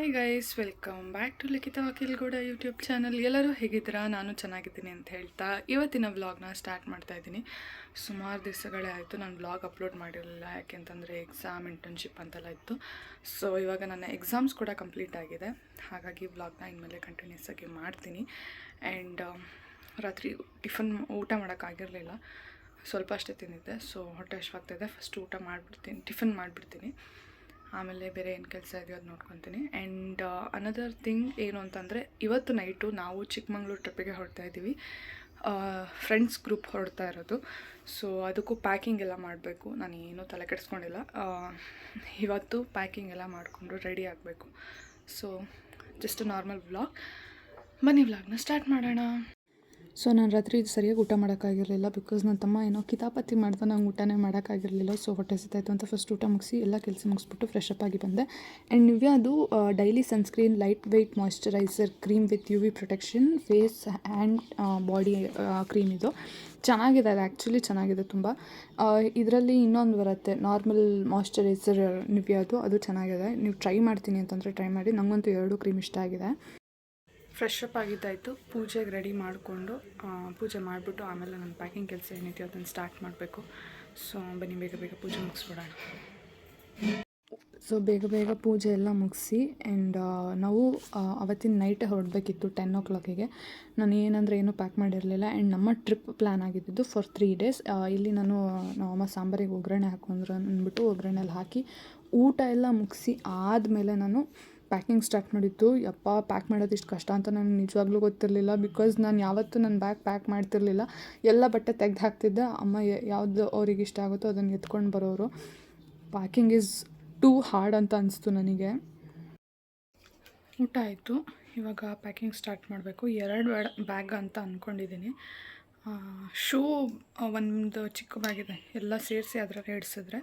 Hi guys welcome back to Likhita Vakil Gowda YouTube channel ಎಲ್ಲರೂ ಹೇಗಿದ್ದೀರಾ? ನಾನು ಚೆನ್ನಾಗಿದ್ದೀನಿ ಅಂತ ಹೇಳ್ತಾ ಇವತ್ತಿನ ವ್ಲಾಗ್ನ ಸ್ಟಾರ್ಟ್ ಮಾಡ್ತಾ ಇದ್ದೀನಿ. ಸುಮಾರು ದಿವಸಗಳೇ ಆಯಿತು ನಾನು ವ್ಲಾಗ್ ಅಪ್ಲೋಡ್ ಮಾಡಿರಲಿಲ್ಲ. ಯಾಕೆಂತಂದರೆ ಎಕ್ಸಾಮ್ ಇಂಟರ್ನ್ಶಿಪ್ ಅಂತೆಲ್ಲ ಇತ್ತು. ಸೊ ಇವಾಗ ನನ್ನ ಎಕ್ಸಾಮ್ಸ್ ಕೂಡ ಕಂಪ್ಲೀಟ್ ಆಗಿದೆ. ಹಾಗಾಗಿ ವ್ಲಾಗ್ನ ಇನ್ಮೇಲೆ ಕಂಟಿನ್ಯೂಸ್ ಆಗಿ ಮಾಡ್ತೀನಿ. ಆ್ಯಂಡ್ ರಾತ್ರಿ ಟಿಫನ್ ಊಟ ಮಾಡೋಕ್ಕಾಗಿರಲಿಲ್ಲ ಸ್ವಲ್ಪ ಅಷ್ಟೇ ತಿಂದಿದ್ದೆ. ಸೊ ಹೊಟ್ಟೆ ಹಶ್ವಾಗ್ತಾಯಿದೆ ಫಸ್ಟ್ ಊಟ ಮಾಡಿಬಿಡ್ತೀನಿ, ಟಿಫನ್ ಮಾಡಿಬಿಡ್ತೀನಿ. ಆಮೇಲೆ ಬೇರೆ ಏನು ಕೆಲಸ ಇದೆಯೋ ಅದು ನೋಡ್ಕೊತೀನಿ. ಆ್ಯಂಡ್ ಅನದರ್ ಥಿಂಗ್ ಏನು ಅಂತಂದರೆ, ಇವತ್ತು ನೈಟು ನಾವು ಚಿಕ್ಕಮಂಗ್ಳೂರು ಟ್ರಿಪ್ಪಿಗೆ ಹೊರಡ್ತಾ ಇದ್ದೀವಿ. ಫ್ರೆಂಡ್ಸ್ ಗ್ರೂಪ್ ಹೊರಡ್ತಾ ಇರೋದು. ಸೊ ಅದಕ್ಕೂ ಪ್ಯಾಕಿಂಗ್ ಎಲ್ಲ ಮಾಡಬೇಕು. ನಾನು ಏನೂ ತಲೆ ಕೆಡಿಸ್ಕೊಂಡಿಲ್ಲ. ಇವತ್ತು ಪ್ಯಾಕಿಂಗ್ ಎಲ್ಲ ಮಾಡಿಕೊಂಡು ರೆಡಿ ಆಗಬೇಕು. ಸೊ ಜಸ್ಟ್ ನಾರ್ಮಲ್ ವ್ಲಾಗ್ ಬನ್ನಿ ವ್ಲಾಗ್ನ ಸ್ಟಾರ್ಟ್ ಮಾಡೋಣ. ಸೊ ನಾನು ರಾತ್ರಿ ಸರಿಯಾಗಿ ಊಟ ಮಾಡೋಕ್ಕಾಗಿರಲಿಲ್ಲ ಬಿಕಾಸ್ ನನ್ನ ತಮ್ಮ ಏನೋ ಕಿತಾಪತಿ ಮಾಡ್ದೆ ನಂಗೆ ಊಟನೇ ಮಾಡೋಕ್ಕಾಗಿರಲಿಲ್ಲ. ಸೊ ಹೊಟ್ಟೆ ಸಿತಾಯಿತು ಅಂತ ಫಸ್ಟ್ ಊಟ ಮುಗಿಸಿ ಎಲ್ಲ ಕೆಲಸ ಮುಗಿಸ್ಬಿಟ್ಟು ಫ್ರೆಶ್ ಅಪ್ ಆಗಿ ಬಂದೆ. ಆ್ಯಂಡ್ ನಿವ್ಯಾ, ಅದು daily sunscreen lightweight moisturiser cream with U V protection face and body cream ಇದು. ಚೆನ್ನಾಗಿದೆ ಅದು ಆ್ಯಕ್ಚುಲಿ ಚೆನ್ನಾಗಿದೆ ತುಂಬ. ಇದರಲ್ಲಿ ಇನ್ನೊಂದು ಬರುತ್ತೆ ನಾರ್ಮಲ್ ಮಾಯ್ಶ್ಚರೈಸರ್ ನಿವ್ಯಾದು ಅದು ಚೆನ್ನಾಗಿದೆ. ನೀವು ಟ್ರೈ ಮಾಡ್ತೀನಿ ಅಂತಂದರೆ ಟ್ರೈ ಮಾಡಿ. ನನಗಂತೂ ಎರಡು ಕ್ರೀಮ್ ಇಷ್ಟ ಆಗಿದೆ. ಫ್ರೆಶ್ ಅಪ್ ಆಗಿದ್ದಾಯಿತು. ಪೂಜೆಗೆ ರೆಡಿ ಮಾಡಿಕೊಂಡು ಪೂಜೆ ಮಾಡಿಬಿಟ್ಟು ಆಮೇಲೆ ನನ್ನ ಪ್ಯಾಕಿಂಗ್ ಕೆಲಸ ಏನಿದೆಯೋ ಅದನ್ನು ಸ್ಟಾರ್ಟ್ ಮಾಡಬೇಕು. ಸೊ ಬನ್ನಿ, ಬೇಗ ಬೇಗ ಪೂಜೆ ಮುಗಿಸ್ಬಿಡೋಣ. ಸೊ ಬೇಗ ಬೇಗ ಪೂಜೆ ಎಲ್ಲ ಮುಗಿಸಿ ಆ್ಯಂಡ್ ನಾವು ಅವತ್ತಿನ ನೈಟೇ ಹೊರಡಬೇಕಿತ್ತು ಟೆನ್ ಓ ಕ್ಲಾಕಿಗೆ ನಾನು ಏನಂದರೆ ಏನೂ ಪ್ಯಾಕ್ ಮಾಡಿರಲಿಲ್ಲ. ಆ್ಯಂಡ್ ನಮ್ಮ ಟ್ರಿಪ್ ಪ್ಲ್ಯಾನ್ ಆಗಿದ್ದು ಫಾರ್ ತ್ರೀ ಡೇಸ್ ಇಲ್ಲಿ ನಾನು ನಮ್ಮ ಸಾಂಬಾರಿಗೆ ಒಗ್ಗರಣೆ ಹಾಕೊಂಡ್ರು ಅಂದ್ಬಿಟ್ಟು ಒಗ್ಗರಣೆಯಲ್ಲಿ ಹಾಕಿ ಊಟ ಎಲ್ಲ ಮುಗಿಸಿ ಆದಮೇಲೆ ನಾನು ಪ್ಯಾಕಿಂಗ್ ಸ್ಟಾರ್ಟ್ ಮಾಡಿತ್ತು ಯಪ್ಪ, ಪ್ಯಾಕ್ ಮಾಡೋದು ಇಷ್ಟು ಕಷ್ಟ ಅಂತ ನನಗೆ ನಿಜವಾಗ್ಲೂ ಗೊತ್ತಿರಲಿಲ್ಲ. ಬಿಕಾಸ್ ನಾನು ಯಾವತ್ತೂ ನನ್ನ ಬ್ಯಾಗ್ ಪ್ಯಾಕ್ ಮಾಡ್ತಿರ್ಲಿಲ್ಲ. ಎಲ್ಲ ಬಟ್ಟೆ ತೆಗ್ದು ಹಾಕ್ತಿದ್ದೆ. ಅಮ್ಮ ಯಾವುದು ಅವ್ರಿಗೆ ಇಷ್ಟ ಆಗುತ್ತೋ ಅದನ್ನು ಎತ್ಕೊಂಡು ಬರೋರು. ಪ್ಯಾಕಿಂಗ್ ಈಸ್ ಟೂ ಹಾರ್ಡ್ ಅಂತ ಅನಿಸ್ತು ನನಗೆ. ಊಟ ಆಯಿತು. ಇವಾಗ ಪ್ಯಾಕಿಂಗ್ ಸ್ಟಾರ್ಟ್ ಮಾಡಬೇಕು. ಎರಡು ಬ್ಯಾಗ್ ಅಂತ ಅಂದ್ಕೊಂಡಿದ್ದೀನಿ ಶೂ ಒಂದು ಚಿಕ್ಕ ಬ್ಯಾಗ್ ಇದೆ. ಎಲ್ಲ ಸೇರಿಸಿ ಅದರಲ್ಲಿ ಇಡಿಸಿದ್ರೆ,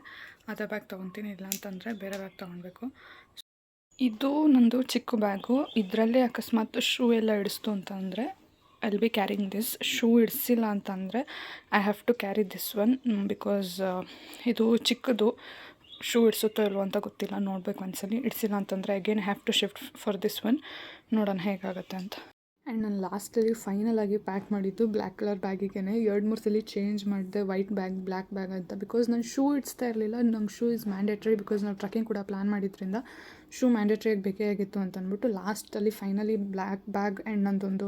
ಅದೇ ಬ್ಯಾಗ್ ತೊಗೊತೀನಿ. ಇಲ್ಲ ಅಂತಂದರೆ ಬೇರೆ ಬ್ಯಾಗ್ ತೊಗೊಳ್ಬೇಕು ಇದು ನಂದು ಚಿಕ್ಕ ಬ್ಯಾಗು. ಇದರಲ್ಲೇ ಅಕಸ್ಮಾತ್ ಶೂ ಎಲ್ಲ ಇಡಿಸ್ತು ಅಂತಂದರೆ I'll be carrying this shoe ಇಡಿಸಿಲ್ಲ ಅಂತಂದರೆ I have to carry this one because ಇದು ಚಿಕ್ಕದು. ಶೂ ಇಡಿಸುತ್ತೋ ಇಲ್ವೋ ಅಂತ ಗೊತ್ತಿಲ್ಲ. ನೋಡ್ಬೇಕು ಒಂದ್ಸಲಿ. ಇಡಿಸಿಲ್ಲ ಅಂತಂದರೆ again have to shift for this one ನೋಡೋಣ ಹೇಗಾಗುತ್ತೆ ಅಂತ. ಆ್ಯಂಡ್ ನಾನು ಲಾಸ್ಟಲ್ಲಿ ಫೈನಲ್ ಆಗಿ ಪ್ಯಾಕ್ ಮಾಡಿದ್ದು ಬ್ಲ್ಯಾಕ್ ಕಲರ್ ಬ್ಯಾಗಿಗೆ ಎರಡು, ಮೂರು ಸಲ ಚೇಂಜ್ ಮಾಡಿದೆ, ವೈಟ್ ಬ್ಯಾಗ್, ಬ್ಲ್ಯಾಕ್ ಬ್ಯಾಗ್ ಅಂತ. ಬಿಕಾಸ್ ನಾನು ಶೂ ಇಡ್ಸ್ತಾ ಇರಲಿಲ್ಲ ನಂಗೆ ಶೂ ಇಸ್ ಮ್ಯಾಂಡೇಟ್ರಿ ಬಿಕಾಸ್ ನಾವು ಟ್ರಕ್ಕಿಂಗ್ ಕೂಡ ಪ್ಲ್ಯಾನ್ ಮಾಡಿದ್ರಿಂದ ಶೂ ಮ್ಯಾಂಡೇಟ್ರಿಯಾಗಿ ಬೇಕೇ ಆಗಿತ್ತು ಅಂತ ಅಂದ್ಬಿಟ್ಟು ಲಾಸ್ಟಲ್ಲಿ ಫೈನಲಿ ಬ್ಲ್ಯಾಕ್ ಬ್ಯಾಗ್ ಆ್ಯಂಡ್ ನಂದೊಂದು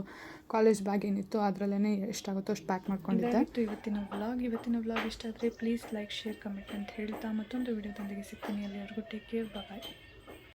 ಕಾಲೇಜ್ ಬ್ಯಾಗ್ ಏನಿತ್ತು ಅದರಲ್ಲೇ ಎಷ್ಟಾಗುತ್ತೋ ಅಷ್ಟು ಪ್ಯಾಕ್ ಮಾಡ್ಕೊಂಡಿದ್ದೆ. ಇವತ್ತಿನ ವ್ಲಾಗ್ ಇವತ್ತಿನ ವ್ಲಾಗ್ ಇಷ್ಟ ಆದರೆ ಪ್ಲೀಸ್ ಲೈಕ್ ಶೇರ್ ಕಮೆಂಟ್ ಅಂತ ಹೇಳ್ತಾ ಮತ್ತೊಂದು ವಿಡಿಯೋದೊಂದಿಗೆ ಸಿಗ್ತೀನಿ. ಅಲ್ಲಿವರೆಗೂ ಟೇಕ್ ಕೇರ್ ಬಾಯ್